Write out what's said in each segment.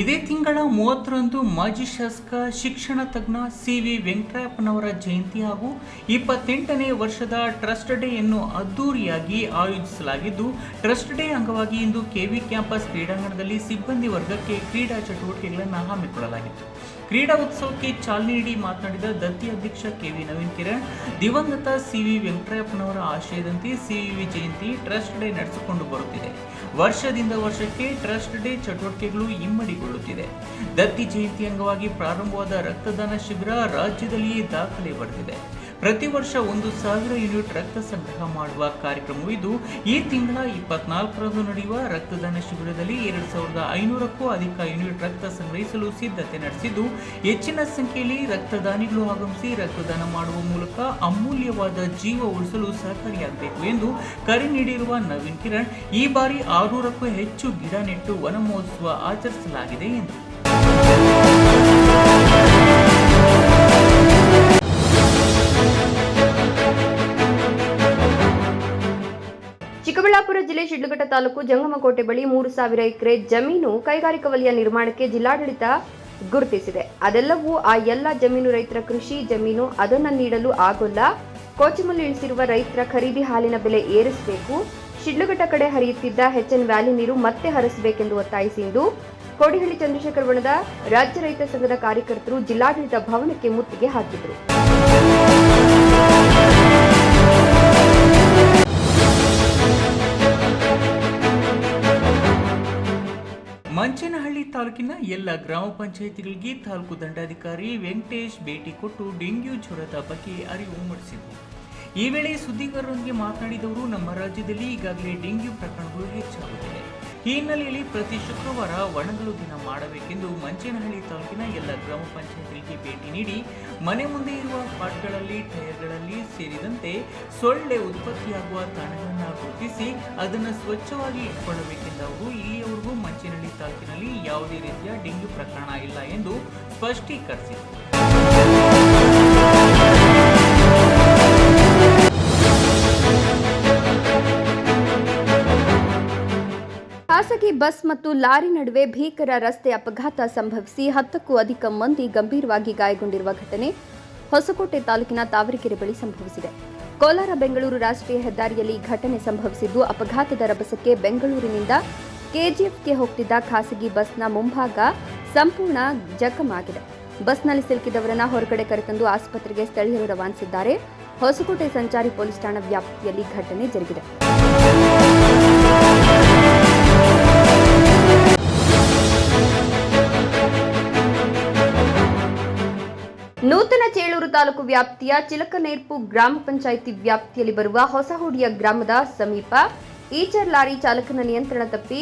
ಇದೇ ತಿಂಗಳ ಮೂವತ್ತರಂದು ಮಾಜಿ ಶಾಸಕ, ಶಿಕ್ಷಣ ತಜ್ಞ ಸಿ ವಿ ವೆಂಕಟರಪ್ಪನವರ ಜಯಂತಿ ಹಾಗೂ ಇಪ್ಪತ್ತೆಂಟನೇ ವರ್ಷದ ಟ್ರಸ್ಟ್ ಡೇಯನ್ನು ಅದ್ದೂರಿಯಾಗಿ ಆಯೋಜಿಸಲಾಗಿದ್ದು, ಟ್ರಸ್ಟ್ ಡೇ ಅಂಗವಾಗಿ ಇಂದು ಕೆವಿ ಕ್ಯಾಂಪಸ್ ಕ್ರೀಡಾಂಗಣದಲ್ಲಿ ಸಿಬ್ಬಂದಿ ವರ್ಗಕ್ಕೆ ಕ್ರೀಡಾ ಚಟುವಟಿಕೆಗಳನ್ನು ಹಮ್ಮಿಕೊಳ್ಳಲಾಗಿತ್ತು. ಕ್ರೀಡಾ ಉತ್ಸವಕ್ಕೆ ಚಾಲನೆ ನೀಡಿ ಮಾತನಾಡಿದ ದತ್ತಿ ಅಧ್ಯಕ್ಷ ಕೆ ವಿ ನವೀನ್ ಕಿರಣ್, ದಿವಂಗತ ಸಿ ವಿ ವೆಂಕಟರಪ್ಪನವರ ಆಶಯದಂತೆ C V Jayanti trust day ನಡೆಸಿಕೊಂಡು ಬರುತ್ತಿದೆ. ವರ್ಷದಿಂದ ವರ್ಷಕ್ಕೆ ಟ್ರಸ್ಟ್ ಡೇ ಚಟುವಟಿಕೆಗಳು ಇಮ್ಮಡಿಗೊಳ್ಳುತ್ತಿದೆ. ದತ್ತಿ ಜಯಂತಿ ಅಂಗವಾಗಿ ಪ್ರಾರಂಭವಾದ ರಕ್ತದಾನ ಶಿಬಿರ ರಾಜ್ಯದಲ್ಲಿಯೇ ದಾಖಲೆ ಬರೆದಿದೆ. ಪ್ರತಿ ವರ್ಷ ಒಂದು ಸಾವಿರ ಯೂನಿಟ್ ರಕ್ತ ಸಂಗ್ರಹ ಮಾಡುವ ಕಾರ್ಯಕ್ರಮವಿದ್ದು, ಈ ತಿಂಗಳ ಇಪ್ಪತ್ನಾಲ್ಕರಂದು ನಡೆಯುವ ರಕ್ತದಾನ ಶಿಬಿರದಲ್ಲಿ ಎರಡು ಸಾವಿರದ ಐನೂರಕ್ಕೂ ಅಧಿಕ ಯೂನಿಟ್ ರಕ್ತ ಸಂಗ್ರಹಿಸಲು ಸಿದ್ಧತೆ ನಡೆಸಿದ್ದು, ಹೆಚ್ಚಿನ ಸಂಖ್ಯೆಯಲ್ಲಿ ರಕ್ತದಾನಿಗಳು ಆಗಮಿಸಿ ರಕ್ತದಾನ ಮಾಡುವ ಮೂಲಕ ಅಮೂಲ್ಯವಾದ ಜೀವ ಉಳಿಸಲು ಸಹಕಾರಿಯಾಗಬೇಕು ಎಂದು ಕರೆ ನೀಡಿರುವ ನವೀನ್ ಕಿರಣ್, ಈ ಬಾರಿ ಆರುನೂರಕ್ಕೂ ಹೆಚ್ಚು ಗಿಡ ನೆಟ್ಟು ವನ ಮಹೋತ್ಸವ ಆಚರಿಸಲಾಗಿದೆ ಎಂದು ತಾಲೂಕು ಜಂಗಮಕೋಟೆ ಬಳಿ ಮೂರು ಸಾವಿರ ಎಕರೆ ಜಮೀನು ಕೈಗಾರಿಕಾ ವಲಯ ನಿರ್ಮಾಣಕ್ಕೆ ಜಿಲ್ಲಾಡಳಿತ ಗುರುತಿಸಿದೆ. ಅದೆಲ್ಲವೂ ಆ ಎಲ್ಲ ಜಮೀನು ರೈತರ ಕೃಷಿ ಜಮೀನು ಅದನ್ನು ನೀಡಲು ಆಗೋಲ್ಲ. ಕೋಚಿಮಲ್ಲಿ ಇಳಿಸಿರುವ ರೈತರ ಖರೀದಿ ಹಾಲಿನ ಬೆಲೆ ಏರಿಸಬೇಕು. ಶಿಡ್ಲಘಟ್ಟ ಕಡೆ ಹರಿಯುತ್ತಿದ್ದ ಎನ್ ವ್ಯಾಲಿ ನೀರು ಮತ್ತೆ ಹರಿಸಬೇಕೆಂದು ಒತ್ತಾಯಿಸಿ ಇಂದು ಕೋಡಿಹಳ್ಳಿ ಚಂದ್ರಶೇಖರ ಬಣದ ರಾಜ್ಯ ರೈತ ಸಂಘದ ಕಾರ್ಯಕರ್ತರು ಜಿಲ್ಲಾಡಳಿತ ಭವನಕ್ಕೆ ಮುತ್ತಿಗೆ ಹಾಕಿದರು. ಮಂಚನಹಳ್ಳಿ ತಾಲೂಕಿನ ಎಲ್ಲ ಗ್ರಾಮ ಪಂಚಾಯಿತಿಗಳಿಗೆ ತಾಲೂಕು ದಂಡಾಧಿಕಾರಿ ವೆಂಕಟೇಶ್ ಭೇಟಿ ಕೊಟ್ಟು ಡೆಂಗ್ಯೂ ಜ್ವರದ ಬಗ್ಗೆ ಅರಿವು ಮೂಡಿಸಿದರು. ಈ ವೇಳೆ ಸುದ್ದಿಗಾರರೊಂದಿಗೆ ಮಾತನಾಡಿದವರು ನಮ್ಮ ರಾಜ್ಯದಲ್ಲಿ ಈಗಾಗಲೇ ಡೆಂಗ್ಯೂ ಪ್ರಕರಣಗಳು ಹೆಚ್ಚಾಗುತ್ತಿದೆ ಈ ಹಿನ್ನೆಲೆಯಲ್ಲಿ ಪ್ರತಿ ಶುಕ್ರವಾರ ಒಣಗಲು ದಿನ ಮಾಡಬೇಕೆಂದು ಮಂಚೇನಹಳ್ಳಿ ತಾಲೂಕಿನ ಎಲ್ಲ ಗ್ರಾಮ ಪಂಚಾಯತ್ಗಳಿಗೆ ಭೇಟಿ ನೀಡಿ ಮನೆ ಮುಂದೆ ಇರುವ ಪಾಟ್ಗಳಲ್ಲಿ, ಟೈರ್ಗಳಲ್ಲಿ ಸೇರಿದಂತೆ ಸೊಳ್ಳೆ ಉತ್ಪತ್ತಿಯಾಗುವ ತಾಣಗಳನ್ನು ಗುರುತಿಸಿ ಅದನ್ನು ಸ್ವಚ್ಛವಾಗಿ ಇಟ್ಕೊಳ್ಳಬೇಕೆಂದ ಅವರು ಇಲ್ಲಿಯವರೆಗೂ ಮಂಚೇನಹಳ್ಳಿ ತಾಲೂಕಿನಲ್ಲಿ ಯಾವುದೇ ರೀತಿಯ ಡೆಂಗ್ಯೂ ಪ್ರಕರಣ ಇಲ್ಲ ಎಂದು ಸ್ಪಷ್ಟೀಕರಿಸಿದರು. ಖಾಸಗಿ ಬಸ್ ಮತ್ತು ಲಾರಿ ನಡುವೆ ಭೀಕರ ರಸ್ತೆ ಅಪಘಾತ ಸಂಭವಿಸಿ ಹತ್ತಕ್ಕೂ ಅಧಿಕ ಮಂದಿ ಗಂಭೀರವಾಗಿ ಗಾಯಗೊಂಡಿರುವ ಘಟನೆ ಹೊಸಕೋಟೆ ತಾಲೂಕಿನ ತಾವರೆಕೆರೆ ಬಳಿ ಸಂಭವಿಸಿದೆ. ಕೋಲಾರ ಬೆಂಗಳೂರು ರಾಷ್ಟ್ರೀಯ ಹೆದ್ದಾರಿಯಲ್ಲಿ ಘಟನೆ ಸಂಭವಿಸಿದ್ದು, ಅಪಘಾತದ ರಭಸಕ್ಕೆ ಬೆಂಗಳೂರಿನಿಂದ ಕೆಜಿಎಫ್ಗೆ ಹೋಗ್ತಿದ್ದ ಖಾಸಗಿ ಬಸ್ನ ಮುಂಭಾಗ ಸಂಪೂರ್ಣ ಜಖಮಾಗಿದೆ. ಬಸ್ನಲ್ಲಿ ಸಿಲುಕಿದವರನ್ನ ಹೊರಗಡೆ ಕರೆತಂದು ಆಸ್ಪತ್ರೆಗೆ ಸ್ಥಳೀಯರು ರವಾನಿಸಿದ್ದಾರೆ. ಹೊಸಕೋಟೆ ಸಂಚಾರಿ ಪೊಲೀಸ್ ಠಾಣಾ ವ್ಯಾಪ್ತಿಯಲ್ಲಿ ಘಟನೆ ಜರುಗಿದೆ. ತಾಲೂಕು ವ್ಯಾಪ್ತಿಯ ಚಿಲಕನೇರ್ಪು ಗ್ರಾಮ ಪಂಚಾಯಿತಿ ವ್ಯಾಪ್ತಿಯಲ್ಲಿ ಬರುವ ಹೊಸಹುಡಿಯ ಗ್ರಾಮದ ಸಮೀಪ ಈಚರ್ ಲಾರಿ ಚಾಲಕನ ನಿಯಂತ್ರಣ ತಪ್ಪಿ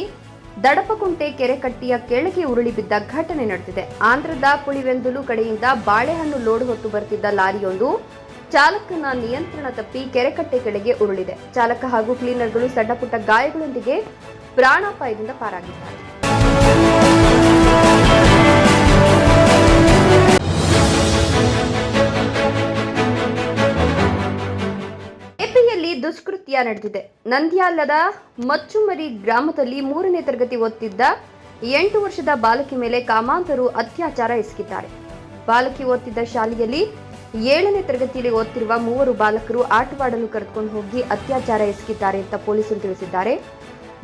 ದಡಪಕುಂಟೆ ಕೆರೆಕಟ್ಟಿಯ ಕೆಳಗೆ ಉರುಳಿ ಬಿದ್ದ ಘಟನೆ ನಡೆದಿದೆ. ಆಂಧ್ರದ ಪುಳಿವೆಂದುಲು ಕಡೆಯಿಂದ ಬಾಳೆಹಣ್ಣು ಲೋಡ್ ಹೊತ್ತು ಬರುತ್ತಿದ್ದ ಲಾರಿಯೊಂದು ಚಾಲಕನ ನಿಯಂತ್ರಣ ತಪ್ಪಿ ಕೆರೆಕಟ್ಟೆ ಕೆಳಗೆ ಉರುಳಿದೆ. ಚಾಲಕ ಹಾಗೂ ಕ್ಲೀನರ್ಗಳು ಸಣ್ಣಪುಟ್ಟ ಗಾಯಗಳೊಂದಿಗೆ ಪ್ರಾಣಾಪಾಯದಿಂದ ಪಾರಾಗಿದ್ದಾರೆ. ದುಷ್ಕೃತ್ಯ ನಡೆದಿದೆ. ನಂದ್ಯಾಲದ ಮಚ್ಚುಮರಿ ಗ್ರಾಮದಲ್ಲಿ ಮೂರನೇ ತರಗತಿ ಓದ್ತಿದ್ದ ಎಂಟು ವರ್ಷದ ಬಾಲಕಿ ಮೇಲೆ ಕಾಮಾಂತರು ಅತ್ಯಾಚಾರ ಎಸಗಿದ್ದಾರೆ. ಬಾಲಕಿ ಓದ್ತಿದ್ದ ಶಾಲೆಯಲ್ಲಿ ಏಳನೇ ತರಗತಿಯಲ್ಲಿ ಓದ್ತಿರುವ ಮೂವರು ಬಾಲಕರು ಆಟವಾಡಲು ಕರೆದುಕೊಂಡು ಹೋಗಿ ಅತ್ಯಾಚಾರ ಎಸಗಿದ್ದಾರೆ ಅಂತ ಪೊಲೀಸರು ತಿಳಿಸಿದ್ದಾರೆ.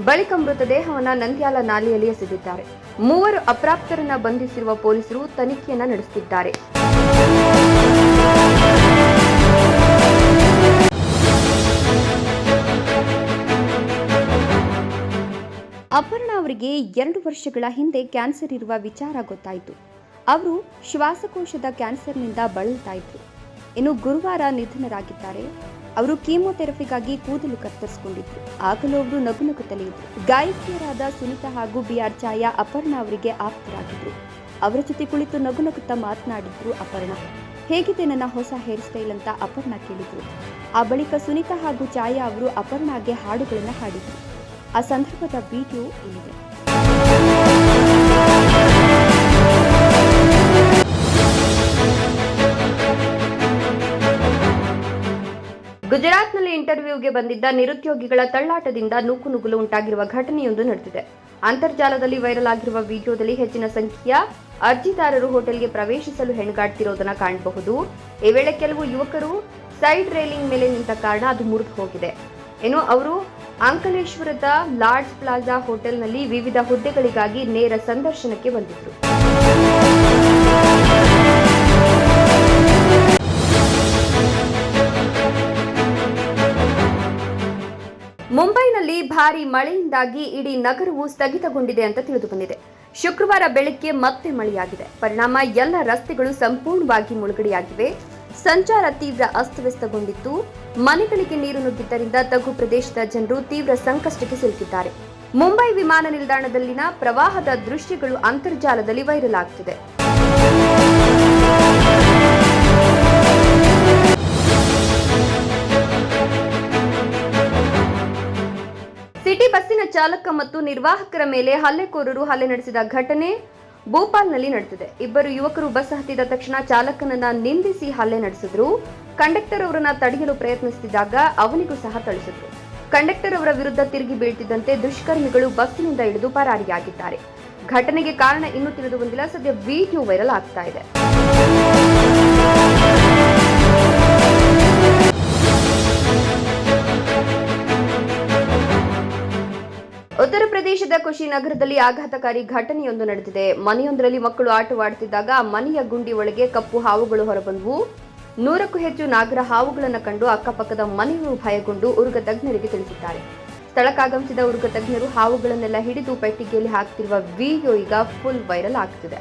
ಬಳಿಕ ಮೃತದೇಹವನ್ನು ನಂದ್ಯಾಲ ನಾಲೆಯಲ್ಲಿ ಎಸೆದಿದ್ದಾರೆ ಮೂವರು ಅಪ್ರಾಪ್ತರನ್ನ ಬಂಧಿಸಿರುವ ಪೊಲೀಸರು ತನಿಖೆಯನ್ನ ನಡೆಸುತ್ತಿದ್ದಾರೆ. ಎರಡು ವರ್ಷಗಳ ಹಿಂದೆ ಕ್ಯಾನ್ಸರ್ ಇರುವ ವಿಚಾರ ಗೊತ್ತಾಯಿತು. ಅವರು ಶ್ವಾಸಕೋಶದ ಕ್ಯಾನ್ಸರ್ನಿಂದ ಬಳಲ್ತಾ ಇದ್ರು ಇನ್ನು ಗುರುವಾರ ನಿಧನರಾಗಿದ್ದಾರೆ. ಅವರು ಕೀಮೋಥೆರಪಿಗಾಗಿ ಕೂದಲು ಕತ್ತರಿಸಿಕೊಂಡಿದ್ರು. ಆಗಲೂ ಅವರು ನಗು ನಗುತ್ತಲೇ ಇದ್ರು. ಗಾಯಕಿಯರಾದ ಸುನೀತಾ ಹಾಗೂ ಬಿ ಆರ್ ಛಾಯಾ ಅಪರ್ಣ ಅವರಿಗೆ ಆಪ್ತರಾಗಿದ್ರು. ಅವರ ಜೊತೆ ಕುಳಿತು ನಗು ನಗುತ್ತಾ ಮಾತನಾಡಿದ್ರು ಅಪರ್ಣ. ಹೇಗಿದೆ ನನ್ನ ಹೊಸ ಹೇರ್ ಸ್ಟೈಲ್ ಅಂತ ಅಪರ್ಣ ಕೇಳಿದ್ರು. ಆ ಬಳಿಕ ಸುನಿತಾ ಹಾಗೂ ಛಾಯಾ ಅವರು ಅಪರ್ಣಾಗೆ ಹಾಡುಗಳನ್ನು ಹಾಡಿದ್ರು. ಆ ಸಂದರ್ಭದ ವಿಡಿಯೋ ಇಲ್ಲಿದೆ. ಇಂಟರ್ವ್ಯೂಗೆ ಬಂದಿದ್ದ ನಿರುದ್ಯೋಗಿಗಳ ತಳ್ಳಾಟದಿಂದ ನೂಕುನುಗ್ಗಲು ಉಂಟಾಗಿರುವ ಘಟನೆಯೊಂದು ನಡೆದಿದೆ. ಅಂತರ್ಜಾಲದಲ್ಲಿ ವೈರಲ್ ಆಗಿರುವ ವಿಡಿಯೋದಲ್ಲಿ ಹೆಚ್ಚಿನ ಸಂಖ್ಯೆಯ ಅರ್ಜಿದಾರರು ಹೋಟೆಲ್ಗೆ ಪ್ರವೇಶಿಸಲು ಹೆಣಗಾಡ್ತಿರೋದನ್ನ ಕಾಣಬಹುದು. ಈ ವೇಳೆ ಕೆಲವು ಯುವಕರು ಸೈಡ್ ರೈಲಿಂಗ್ ಮೇಲೆ ನಿಂತ ಕಾರಣ ಅದು ಮುರಿದು ಹೋಗಿದೆ. ಏನು ಅವರು ಅಂಕಲೇಶ್ವರದ ಲಾರ್ಡ್ಸ್ ಪ್ಲಾಜಾ ಹೋಟೆಲ್ನಲ್ಲಿ ವಿವಿಧ ಹುದ್ದೆಗಳಿಗಾಗಿ ನೇರ ಸಂದರ್ಶನಕ್ಕೆ ಬಂದಿದ್ರು. ಭಾರಿ ಮಳೆಯಿಂದಾಗಿ ಇಡೀ ನಗರವು ಸ್ಥಗಿತಗೊಂಡಿದೆ ಅಂತ ತಿಳಿದು ಬಂದಿದೆ ಶುಕ್ರವಾರ ಬೆಳಗ್ಗೆ ಮತ್ತೆ ಮಳೆಯಾಗಿದೆ. ಪರಿಣಾಮ ಎಲ್ಲ ರಸ್ತೆಗಳು ಸಂಪೂರ್ಣವಾಗಿ ಮುಳುಗಡೆಯಾಗಿವೆ. ಸಂಚಾರ ತೀವ್ರ ಅಸ್ತವ್ಯಸ್ತಗೊಂಡಿತ್ತು. ಮನೆಗಳಿಗೆ ನೀರು ನುಗ್ಗಿದ್ದರಿಂದ ತಗ್ಗು ಪ್ರದೇಶದ ಜನರು ತೀವ್ರ ಸಂಕಷ್ಟಕ್ಕೆ ಸಿಲುಕಿದ್ದಾರೆ. ಮುಂಬೈ ವಿಮಾನ ನಿಲ್ದಾಣದಲ್ಲಿನ ಪ್ರವಾಹದ ದೃಶ್ಯಗಳು ಅಂತರ್ಜಾಲದಲ್ಲಿ ವೈರಲ್ ಆಗ್ತಿದೆ. ಬಸ್ಸಿನ ಚಾಲಕ ಮತ್ತು ನಿರ್ವಾಹಕರ ಮೇಲೆ ಹಲ್ಲೆಕೋರರು ಹಲ್ಲೆ ನಡೆಸಿದ ಘಟನೆ ಭೋಪಾಲ್ನಲ್ಲಿ ನಡೆದಿದೆ. ಇಬ್ಬರು ಯುವಕರು ಬಸ್ ಹತ್ತಿದ ತಕ್ಷಣ ಚಾಲಕನನ್ನ ನಿಂದಿಸಿ ಹಲ್ಲೆ ನಡೆಸಿದ್ರು. ಕಂಡಕ್ಟರ್ ಅವರನ್ನ ತಡೆಯಲು ಪ್ರಯತ್ನಿಸುತ್ತಿದ್ದಾಗ ಅವನಿಗೂ ಸಹ ಥಳಿಸಿದ್ರು. ಕಂಡಕ್ಟರ್ ಅವರ ವಿರುದ್ಧ ತಿರುಗಿ ಬೀಳ್ತಿದ್ದಂತೆ ದುಷ್ಕರ್ಮಿಗಳು ಬಸ್ಸಿನಿಂದ ಹಿಡಿದು ಪರಾರಿಯಾಗಿದ್ದಾರೆ. ಘಟನೆಗೆ ಕಾರಣ ಇನ್ನೂ ತಿಳಿದು ಬಂದಿಲ್ಲ. ಸದ್ಯ ವಿಡಿಯೋ ವೈರಲ್ ಆಗ್ತಾ ಇದೆ. ಕುಶಿನಗರದಲ್ಲಿ ಆಘಾತಕಾರಿ ಘಟನೆಯೊಂದು ನಡೆದಿದೆ. ಮನೆಯೊಂದರಲ್ಲಿ ಮಕ್ಕಳು ಆಟವಾಡುತ್ತಿದ್ದಾಗ ಮನೆಯ ಗುಂಡಿ ಒಳಗೆ ಕಪ್ಪು ಹಾವುಗಳು ಹೊರಬಂದವು. ನೂರಕ್ಕೂ ಹೆಚ್ಚು ನಾಗರ ಹಾವುಗಳನ್ನು ಕಂಡು ಅಕ್ಕಪಕ್ಕದ ಮನೆಯವರು ಭಯಗೊಂಡು ಉರುಗ ತಜ್ಞರಿಗೆ ತಿಳಿಸಿದ್ದಾರೆ. ಸ್ಥಳಕ್ಕಾಗಮಿಸಿದ ಉರುಗ ತಜ್ಞರು ಹಾವುಗಳನ್ನೆಲ್ಲ ಹಿಡಿದು ಪೆಟ್ಟಿಗೆಯಲ್ಲಿ ಹಾಕ್ತಿರುವ ವಿಡಿಯೋ ಈಗ ಫುಲ್ ವೈರಲ್ ಆಗ್ತಿದೆ.